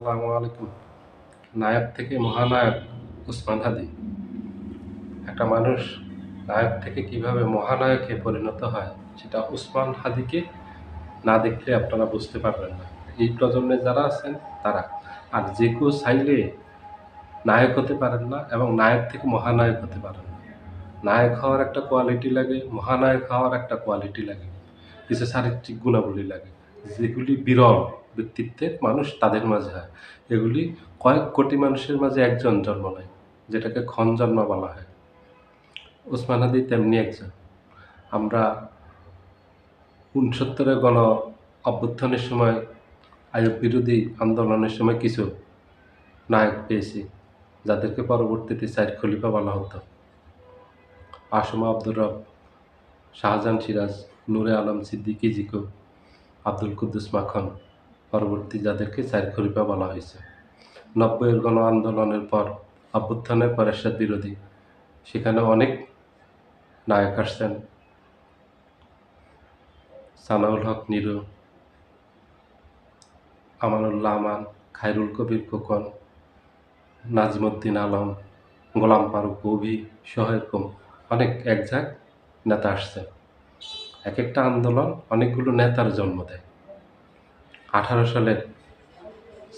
আসসালামু আলাইকুম। নায়ক থেকে মহানায়ক উসমান হাদি। একটা মানুষ নায়ক থেকে কীভাবে মহানায়কে পরিণত হয়, সেটা উসমান হাদিকে না দেখলে আপনারা বুঝতে পারবেন না। এই প্রজন্মে যারা আছেন, তারা। আর যে কেউ চাইলে নায়ক হতে পারেন না এবং নায়ক থেকে মহানায়ক হতে পারেন না। নায়ক হওয়ার একটা কোয়ালিটি লাগে, মহানায়ক হওয়ার একটা কোয়ালিটি লাগে। কিছু চারিত্রিক গুণাবলী লাগে। যেগুলি বিরল ব্যক্তিত্বের মানুষ তাদের মাঝে হয়। এগুলি কয়েক কোটি মানুষের মাঝে একজন জন্ম নেয়, যেটাকে ক্ষণ জন্ম বলা হয়। ওসমান হাদি তেমনি একজন। আমরা উনসত্তরের গণ অভ্যুত্থানের সময় আয়োগ বিরোধী আন্দোলনের সময় কিছু নায়ক পেয়েছি, যাদেরকে পরবর্তীতে সাইড খলিফা বলা হতো। আসমা আব্দুর রব, শাহজাহান সিরাজ, নূরে আলম সিদ্দিকী জিকো আব্দুল কুদ্দুস মাখন পরবর্তী যাদেরকে চার খলিফা বলা হয়েছে। নব্বইয়ের গণ আন্দোলনের পর অভ্যুত্থানের পর বিরোধী, সেখানে অনেক নায়ক আসছেন। সানাউল হক, নিরু, আমানুল্লাহ আমান, খায়রুল কবির খোকন, নাজমুদ্দিন আলম, গোলাম ফারুক, কবি সহ এরকম অনেক একঝাক নেতা আসছে এক একটা আন্দোলন অনেকগুলো নেতার জন্ম দেয়। আঠারো সালের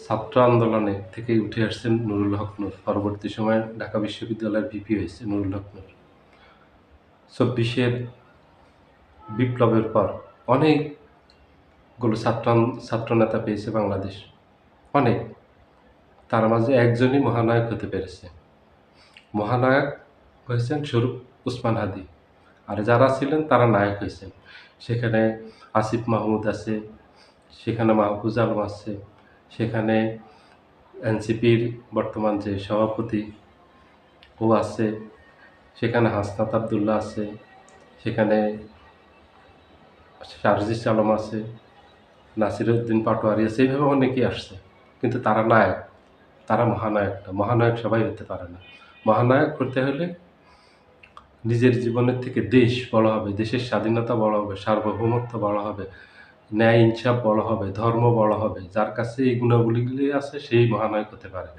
ছাত্র আন্দোলনে থেকে উঠে আসছেন নুরুল হক নূর। পরবর্তী সময়ে ঢাকা বিশ্ববিদ্যালয়ের ভিপি হয়েছে নুরুল হক নূর। চব্বিশের বিপ্লবের পর অনেকগুলো ছাত্র ছাত্র নেতা পেয়েছে বাংলাদেশ। অনেক। তার মাঝে একজনই মহানায়ক হতে পেরেছে। মহানায়ক হয়েছেন স্বরূপ উসমান হাদি। আর যারা ছিলেন, তারা নায়ক হয়েছেন। সেখানে আসিফ মাহমুদ আছে, সেখানে মাহফুজ আলম আছে, সেখানে এনসিপির বর্তমান যে সভাপতি ও আছে, সেখানে হাসনাত আবদুল্লাহ আছে, সেখানে শারজিস আলম আছে, নাসিরউদ্দিন পাটোয়ারি আছে, এইভাবে অনেকেই আসছে। কিন্তু তারা নায়ক, তারা মহানায়ক না। মহানায়ক সবাই হতে পারে না। মহানায়ক হতে হলে নিজের জীবনের থেকে দেশ বড় হবে, দেশের স্বাধীনতা বড় হবে, সার্বভৌমত্ব বড় হবে, ন্যায় ইনসাফ বড় হবে, ধর্ম বড় হবে, যার কাছে এই গুণাবলীগুলি আছে সেই মহানায়ক হতে পারে।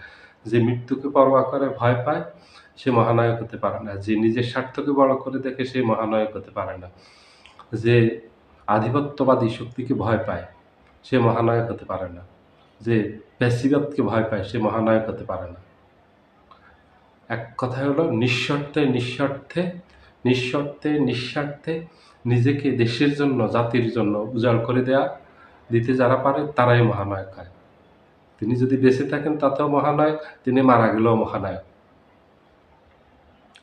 যে মৃত্যুকে পরোয়া করে, ভয় পায়, সে মহানায়ক হতে পারে না। যে নিজের স্বার্থকে বড় করে দেখে, সে মহানায়ক হতে পারে না। যে আধিপত্যবাদী শক্তিকে ভয় পায়, সে মহানায়ক হতে পারে না। যে প্যাসিবাদকে ভয় পায়, সে মহানায়ক হতে পারে না। এক কথায় হলো নিঃস্বার্থে নিঃস্বার্থে নিঃস্বার্থে নিঃস্বার্থে নিজেকে দেশের জন্য, জাতির জন্য উজাড় করে দেয়া। দিতে যারা পারে তারাই মহানায়ক হয়। তিনি যদি বেঁচে থাকেন তাতেও মহানায়ক, তিনি মারা গেলেও মহানায়ক।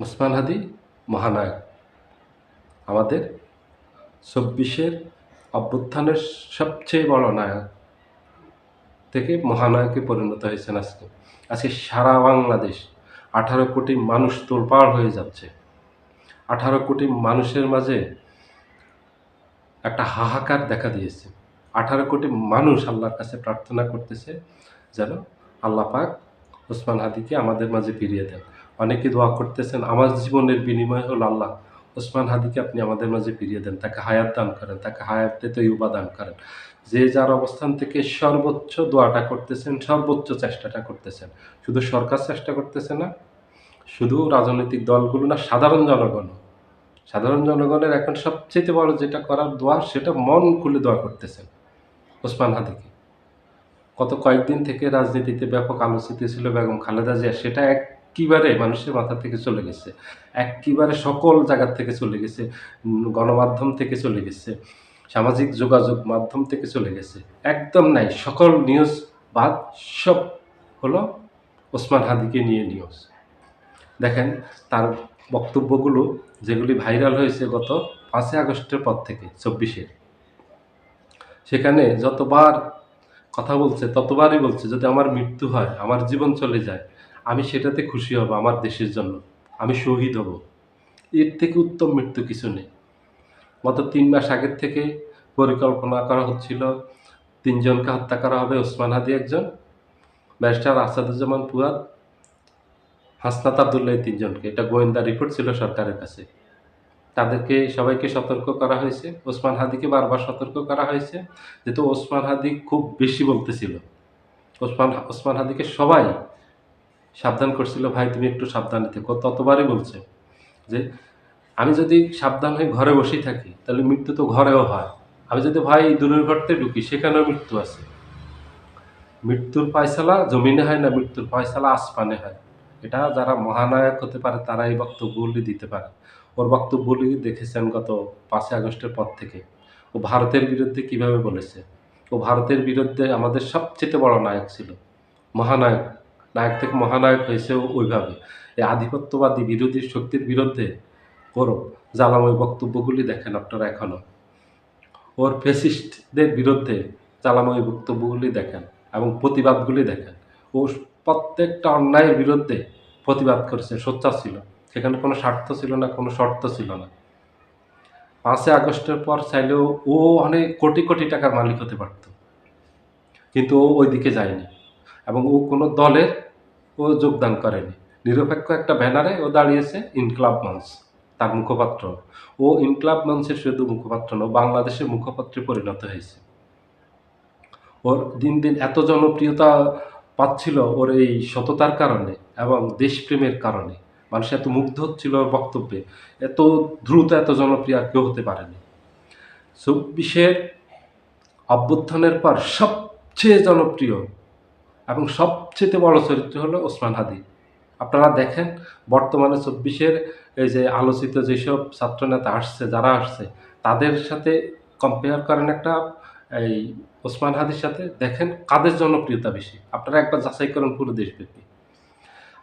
ওসমান হাদি মহানায়ক। আমাদের চব্বিশের অভ্যুত্থানের সবচেয়ে বড় নায়ক থেকে মহানায়কে পরিণত হয়েছেন আজকে। আজকে সারা বাংলাদেশ আঠারো কোটি মানুষ তোলপাড় হয়ে যাচ্ছে। আঠারো কোটি মানুষের মাঝে একটা হাহাকার দেখা দিয়েছে। আঠারো কোটি মানুষ আল্লাহর কাছে প্রার্থনা করতেছে যেন আল্লাহ পাক ওসমান হাদিকে আমাদের মাঝে ফিরিয়ে দেন। অনেকে দোয়া করতেছেন, আমার জীবনের বিনিময় হল আল্লাহ। ওসমান হাদিকে আপনি আমাদের মাঝে ফিরিয়ে দেন, তাকে হায়াত দান করেন, তাকে হায়াতে তৈবা দান করেন। যে যার অবস্থান থেকে সর্বোচ্চ দোয়াটা করতেছেন, সর্বোচ্চ চেষ্টাটা করতেছেন। শুধু সরকার চেষ্টা করতেছে না, শুধু রাজনৈতিক দলগুলো না, সাধারণ জনগণ। সাধারণ জনগণের এখন সবচেয়ে বড় যেটা করার দোয়া, সেটা মন খুলে দোয়া করতেছেন ওসমান হাদিকে। গত কয়েকদিন থেকে রাজনীতিতে ব্যাপক আলোচিত ছিল বেগম খালেদা জিয়া, সেটা একবারে মানুষের মাথা থেকে চলে গেছে। একবারে সকল জায়গার থেকে চলে গেছে। গণমাধ্যম থেকে চলে গেছে। সামাজিক যোগাযোগ মাধ্যম থেকে চলে গেছে। একদম নাই। সকল নিউজ বাদ সব হলো ওসমান হাদিকে নিয়ে নিউজ। দেখেন, তার বক্তব্যগুলো যেগুলি ভাইরাল হয়েছে গত পাঁচই আগস্টের পর থেকে, চব্বিশের। সেখানে যতবার কথা বলছে, ততবারই বলছে, যদি আমার মৃত্যু হয়, আমার জীবন চলে যায় আমি সেটাতে খুশি হব আমার দেশের জন্য। আমি শহীদ হব। এর থেকে উত্তম মৃত্যু কিছু নেই। গত তিন মাস আগের থেকে পরিকল্পনা করা হচ্ছিল, তিনজনকে হত্যা করা হবে ওসমান হাদি একজন, ব্যারিস্টার আসাদুজ্জামান পুয়াদ হাসনাত আবদুল্লাহ তিনজনকে। এটা গোয়েন্দা রিপোর্ট ছিল সরকারের কাছে। তাদেরকে সবাইকে সতর্ক করা হয়েছে। ওসমান হাদিকে বারবার সতর্ক করা হয়েছে, যেহেতু ওসমান হাদি খুব বেশি বলতেছিল। ওসমান ওসমান হাদিকে সবাই সাবধান করছিল, ভাই, তুমি একটু সাবধানে থেকো। ততবারই বলছে যে, আমি যদি সাবধান হয়ে ঘরে বসেই থাকি, তাহলে মৃত্যু তো ঘরেও হয়। আমি যদি ভাই দূরের ঘরতে ঢুকি, সেখানেও মৃত্যু আছে। মৃত্যুর পায়সালা জমিনে হয় না, মৃত্যুর পায়সালা আসমানে হয়। এটা যারা মহানায়ক হতে পারে তারা এই বক্তব্যগুলি দিতে পারে। ওর বক্তব্যগুলি দেখেছেন গত পাঁচই আগস্টের পর থেকে। ও ভারতের বিরুদ্ধে কীভাবে বলেছে? ও ভারতের বিরুদ্ধে আমাদের সবচেয়ে বড় নায়ক ছিল, মহানায়ক। নায়ক থেকে মহানায়ক হয়েছে ও ওইভাবে। এই আধিপত্যবাদী বিরোধী শক্তির বিরুদ্ধে ওর জ্বালাময় বক্তব্যগুলি দেখেন আপনারা এখনও ওর ফেসিস্টদের বিরুদ্ধে জ্বালাময় বক্তব্যগুলি দেখেন এবং প্রতিবাদগুলি দেখেন। ও প্রত্যেকটা অন্যায়ের বিরুদ্ধে প্রতিবাদ করেছে, সোচ্চার ছিল। সেখানে কোনো স্বার্থ ছিল না, কোনো শর্ত ছিল না। পাঁচই আগস্টের পর চাইলেও ও অনেক কোটি কোটি টাকার মালিক হতে পারত। কিন্তু ও ওই দিকে যায়নি এবং ও কোনো দলের ও যোগদান করেনি। নিরপেক্ষ একটা ব্যানারে ও দাঁড়িয়েছে ইনকলাব মঞ্চ, তার মুখপাত্র। ও ইনকলাব মঞ্চের শুধু মুখপাত্র নয় বাংলাদেশের মুখপাত্রে পরিণত হয়েছে। ওর দিন দিন এত জনপ্রিয়তা পাচ্ছিল ওর এই সততার কারণে এবং দেশপ্রেমের কারণে। মানুষ এত মুগ্ধ হচ্ছিল ওর বক্তব্যে, এত দ্রুত এত জনপ্রিয় আর কেউ হতে পারেনি। চব্বিশের অভ্যুত্থানের পর সবচেয়ে জনপ্রিয় এবং সবচেয়ে বড় চরিত্র হলো ওসমান হাদি। আপনারা দেখেন, বর্তমানে চব্বিশের এই যে আলোচিত যেসব ছাত্রনেতা আসছে, যারা আসছে, তাদের সাথে কম্পেয়ার করেন একটা, এই ওসমান হাদির সাথে, দেখেন কাদের জনপ্রিয়তা বেশি। আপনারা একবার যাচাই করেন পুরো দেশব্যাপী।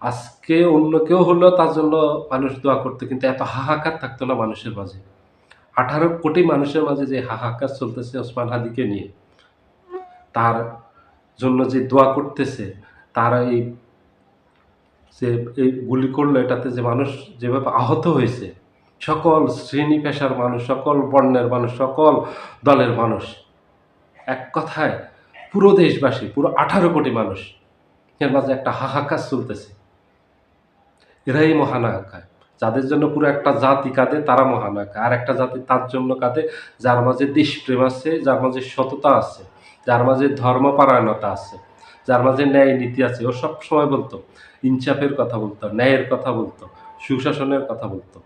আজকে অন্য কেউ হলেও তার জন্য মানুষ দোয়া করতো, কিন্তু এত হাহাকার থাকতো না মানুষের মাঝে। আঠারো কোটি মানুষের মাঝে যে হাহাকার চলতেছে ওসমান হাদিকে নিয়ে। তার জন্য যে দোয়া করতেছে, তারা এই যে এই গুলি করল, এটাতে যে মানুষ যেভাবে আহত হয়েছে, সকল শ্রেণি পেশার মানুষ, সকল বর্ণের মানুষ, সকল দলের মানুষ, এক কথায় পুরো দেশবাসী, পুরো আঠারো কোটি মানুষ এর মাঝে একটা হাহাকার চলতেছে। এরাই মহানায়ক হয় যাদের জন্য পুরো একটা জাতি কাঁদে, তারা মহানায়ক আর একটা জাতি তার জন্য কাঁদে, যার মাঝে দেশপ্রেম আছে, যার মাঝে সততা আছে। যার মাঝে ধর্মপারায়ণতা আছে, যার মাঝে ন্যায় নীতি আছে, ও সব সময় বলতো, ইনসাফের কথা বলতো, ন্যায়ের কথা বলতো, সুশাসনের কথা বলতো।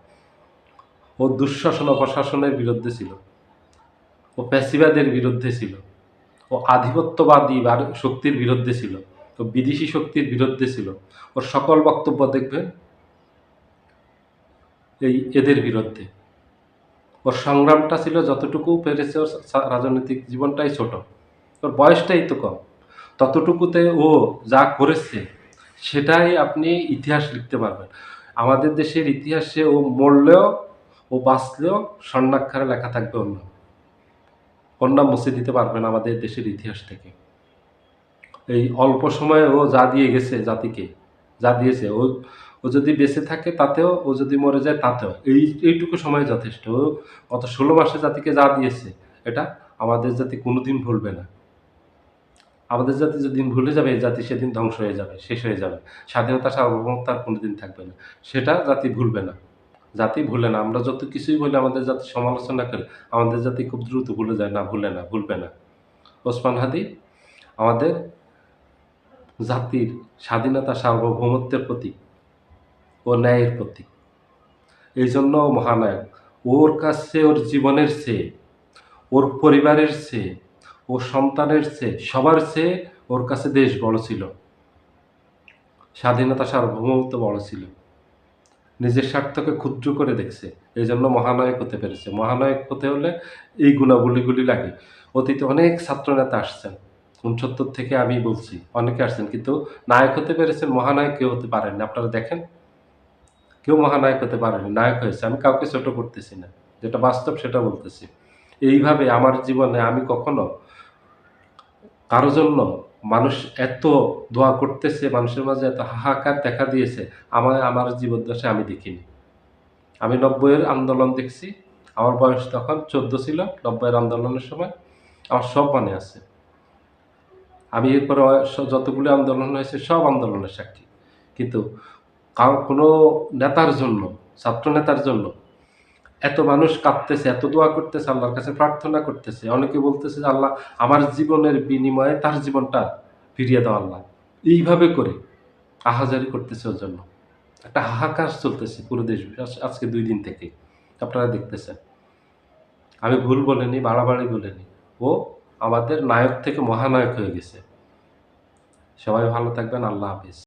ও দুঃশাসন অপশাসনের বিরুদ্ধে ছিল। ও প্যাসিবাদের বিরুদ্ধে ছিল। ও আধিপত্যবাদী বা শক্তির বিরুদ্ধে ছিল। ও বিদেশি শক্তির বিরুদ্ধে ছিল। ওর সকল বক্তব্য দেখবেন এই এদের বিরুদ্ধে। ওর সংগ্রামটা ছিল যতটুকু পেরেছে ওর রাজনৈতিক জীবনটাই ছোট। ওর বয়সটাই তো কম। ততটুকুতে ও যা করেছে, সেটাই আপনি ইতিহাস লিখতে পারবেন। আমাদের দেশের ইতিহাসে ও মরলেও, ও বাঁচলেও স্বর্ণাক্ষরে লেখা থাকবে অন্য অন্য মুছে দিতে পারবেন আমাদের দেশের ইতিহাস থেকে। এই অল্প সময়ে ও যা দিয়ে গেছে জাতিকে, যা দিয়েছে, ও ও যদি বেঁচে থাকে তাতেও, ও যদি মরে যায় তাতেও। এই, এইটুকু সময় যথেষ্ট। ও গত ষোলো মাসে জাতিকে যা দিয়েছে, এটা আমাদের জাতি কোনোদিন ভুলবে না। আমাদের জাতি যেদিন ভুলে যাবে, এই জাতি সেদিন ধ্বংস হয়ে যাবে, শেষ হয়ে যাবে। স্বাধীনতা সার্বভৌমত্ব আর কোনোদিন থাকবে না। সেটা জাতি ভুলবে না। জাতি ভুলে না। আমরা যত কিছুই বলি, আমাদের জাতি সমালোচনা করি, আমাদের জাতি খুব দ্রুত ভুলে যায়। না, ভুলে না, ভুলবে না। ওসমান হাদি, আমাদের জাতির স্বাধীনতা সার্বভৌমত্বের প্রতীক ও ন্যায়ের প্রতীক। এই জন্য মহানায়ক, ওর কাছে ওর জীবনের চেয়ে, ওর পরিবারের চেয়ে ওর সন্তানের চেয়ে, সবার চেয়ে ওর কাছে দেশ বড় ছিল। স্বাধীনতা সার্বভৌমত্ব বড় ছিল। নিজের স্বার্থকে ক্ষুদ্র করে দেখছে। এই জন্য মহানায়ক হতে পেরেছে। মহানায়ক হতে হলে এই গুণাবলীগুলি লাগে। অতীতে অনেক ছাত্রনেতা আসছেন। উনসত্তর থেকে আমি বলছি, অনেকে আসছেন, কিন্তু নায়ক হতে পেরেছেন মহানায়ক কেউ হতে পারেননি। আপনারা দেখেন? কেউ মহানায়ক হতে পারেনি নায়ক হয়েছে। আমি কাউকে ছোট করতেছি না। যেটা বাস্তব সেটা বলতেছি। এইভাবে আমার জীবনে আমি কখনো কারও জন্য মানুষ এত দোয়া করতেছে, মানুষের মাঝে এত হাহাকার দেখা দিয়েছে, আমার আমার জীবদ্দশে আমি দেখিনি। আমি নব্বইয়ের আন্দোলন দেখছি, আমার বয়স তখন চোদ্দ ছিল, নব্বইয়ের আন্দোলনের সময়। আমার সব মনে আছে। আমি এরপরে যতগুলো আন্দোলন হয়েছে, সব আন্দোলনের সাক্ষী। কিন্তু কারও, কোনো নেতার জন্য, ছাত্র নেতার জন্য এত মানুষ কাঁদতেছে, এত দোয়া করতেছে, আল্লাহর কাছে প্রার্থনা করতেছে। অনেকে বলতেছে যে, আল্লাহ, আমার জীবনের বিনিময়ে তার জীবনটা ফিরিয়ে দাও আল্লাহ। এইভাবে করে আহাজারি করতেছে ওর জন্য। একটা হাহাকার চলতেছে পুরো দেশ আজ- আজকে দুই দিন থেকে। আপনারা দেখতেছেন। আমি ভুল বলিনি, বাড়াবাড়ি বলিনি। ও আমাদের নায়ক থেকে মহানায়ক হয়ে গেছে। সবাই ভালো থাকবেন, আল্লাহ হাফিজ।